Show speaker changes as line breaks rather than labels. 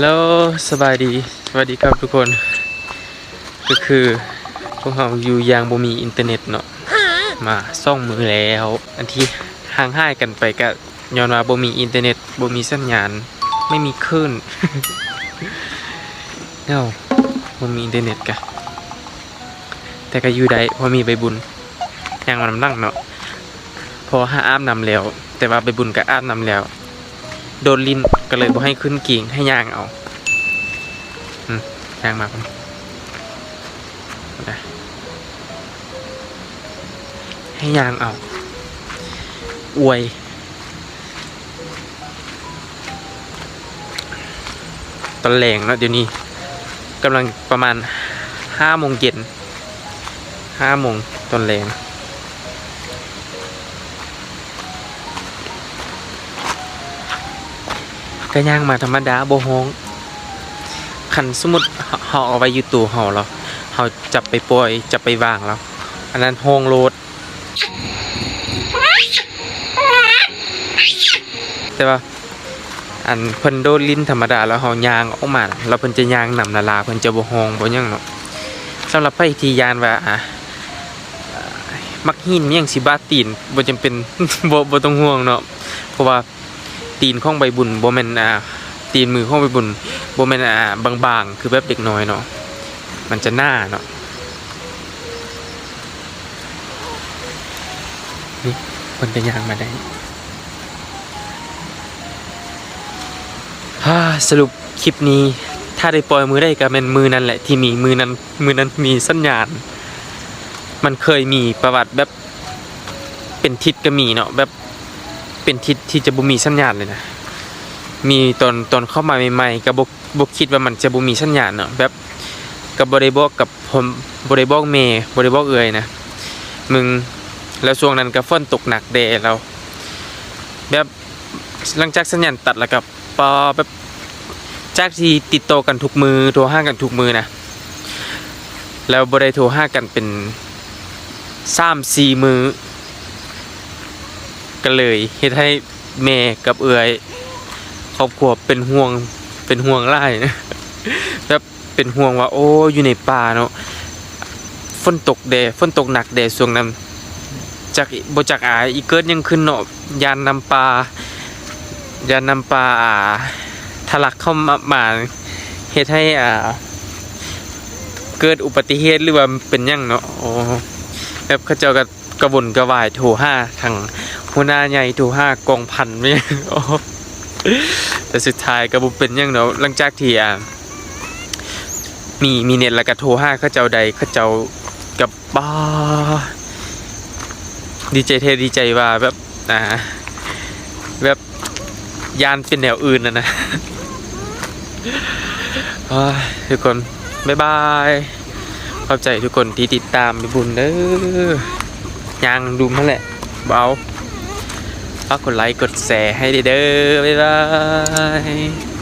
แล้วสบายดีสวัสดีครับทุกคน ก็คือพวกเราอยู่ยางบ่มีอินเทอร์เน็ตเนาะมาซ่องมือแล้วอันที่ห่างหายกันไปก็ย้อนว่าบ่มีอินเทอร์เน็ตบ่มีสัญญาณไม่มีคลื่นเนาบ่มีอินเทอร์เน็ตกะแต่ก็อยู่ได้พอมีใบบุญย่างมานนั่งเนาะพอหาอาบน้ำแล้ว แต่ว่าใบบุญก็อาบน้ำแล้ว โดนลิ้นก็เลยบ่ให้ขึ้นกิ่งให้ย่างเอาอืมย่างมาครับให้ย่างเอา อวยตอนแรงเนาะเดี๋ยวนี้กำลังประมาณห้าโมงเย็นห้าโมงตอนแรง ก็ย่างมาธรรมดาโบฮ้องคันสมมุติเฮาเฮาเอาไว้อยู่ตู้เฮาแล้วเฮาจับไปปล่อยจับไปวางแล้ว อันนั้นห้องโลด แต่ว่าอันเพิ่นโดนลิ้นธรรมดาแล้วเฮายางออกมาน่ะแล้วเพิ่นจะยางนำนาลาเพิ่นจะบ่ห้องบ่ยังเนาะสำหรับไผที่ยานว่าอะมักหินยังสิบาตีนบ่จำเป็นบ่บ่ต้องห่วงเนาะเพราะว่า ตีนข้องใบบุญโบแมนอ่าตีนมือข้องใบบุญโบแมนอ่าบางๆ คือแบบเด็กน้อยเนาะมันจะหน้าเนาะนี่เพิ่นก็ยางมาได้ฮ่าสรุปคลิปนี้ถ้าได้ปล่อยมือได้ก็เป็นมือนั้นแหละที่มีมือนั้นมือนั้นมีสัญญาณ มันเคยมีประวัติแบบเป็นทิศก็มีเนาะแบบ เป็นทิศที่จะบ่มีสัญญาณเลยนะ มีตอนตอนเข้ามาใหม่ๆก็บ่บ่คิดว่ามันจะบ่มีสัญญาณเนาะแบบก็บ่ได้บอกกับผมบ่ได้บอกแม่บ่ได้บอกเอ่ยนะมึงแล้วช่วงนั้นก็ฝนตกหนักแดดแล้วแบบหลังจากสัญญาณตัดแล้วก็ปอแบบจากที่ติดต่อกันทุกมือโทรห้ากันทุกมือนะแล้วบ่ได้โทรห้ากันเป็นสามสี่มือ ก็เลยเฮ็ดให้แม่กับเอื้อยครอบครัวเป็นห่วงเป็นห่วงหลายนะแบบเป็นห่วงว่า โอ้อยู่ในป่าเนาะฝนตกแดดฝนตกหนักแดดช่วงนั้นจากบ่จากอายอีเกิดยังขึ้นเนาะยานนำปลายานนำปลาอ่าทะลักเข้ามามาเฮ็ดให้อ่า เกิดอุบัติเหตุหรือว่าเป็นยังเนาะโอ้แบบเขาเจ้าก็กระวนกระวายโทรห้าทาง หัวหน้าใหญ่โทรห้ากองพันไม่โอ้แต่สุดท้ายก็บ่เป็นยังเนาะหลังจากที่อ่ามีมีเน็ตแล้วก็โทรห้าเขาเจ้าใดเขาเจ้ากับบ้าดีใจเทดีใจว่าแบบอ่าแบบยานเป็นแนวอื่นนะนะทุกคนบ๊ายบายขอบใจทุกคนที่ติดตามบุญเด้อย่างดูมาแหละเบา ฝากกดไลค์กดแชร์ให้เด้อบ๊ายบาย